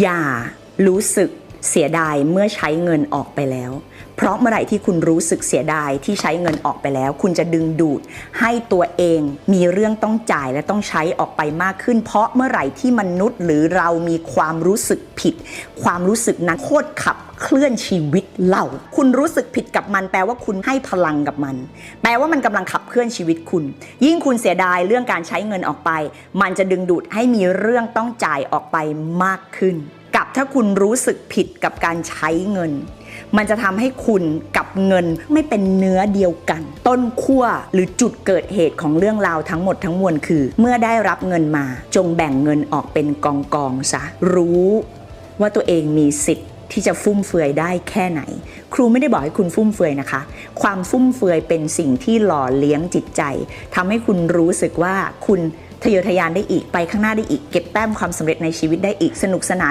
อย่ารู้สึกเสียดายเมื่อใช้เงินออกไปแล้ว เพราะเมื่อไหร่ที่คุณรู้สึกเสียดายที่ใช้เงินออกไปแล้ว คุณจะดึงดูดให้ตัวเองมีเรื่องต้องจ่ายและต้องใช้ออกไปมากขึ้น เพราะเมื่อไหร่ที่มนุษย์หรือเรามีความรู้สึกผิด ความรู้สึกนั้นโคตรขับ เคลื่อนชีวิตเรา คุณรู้สึกผิดกับมัน แปลว่าคุณให้พลังกับมัน แปลว่ามันกำลังขับเคลื่อนชีวิตคุณ ยิ่งคุณเสียดายเรื่องการใช้เงินออกไป มันจะดึงดูดให้มีเรื่องต้องจ่ายออกไปมากขึ้น กับถ้าคุณรู้สึกผิดกับการใช้เงิน มันจะทำให้คุณกับเงินไม่เป็นเนื้อเดียวกัน ต้นขั้วหรือจุดเกิดเหตุของเรื่องราวทั้งหมดทั้งมวลคือ เมื่อได้รับเงินมา จงแบ่งเงินออกเป็นกองกองๆซะรู้ว่าตัวเองมีสิทธิ์ ที่จะฟุ่มเฟือยได้แค่ไหน ครูไม่ได้บอกให้คุณฟุ่มเฟือยนะคะ ความฟุ่มเฟือยเป็นสิ่งที่หล่อเลี้ยงจิตใจทำให้คุณรู้สึกว่าคุณทะเยอทะยานได้อีกไปข้างหน้าได้อีก เก็บแต้มความสำเร็จในชีวิตได้อีกสนุกสนาน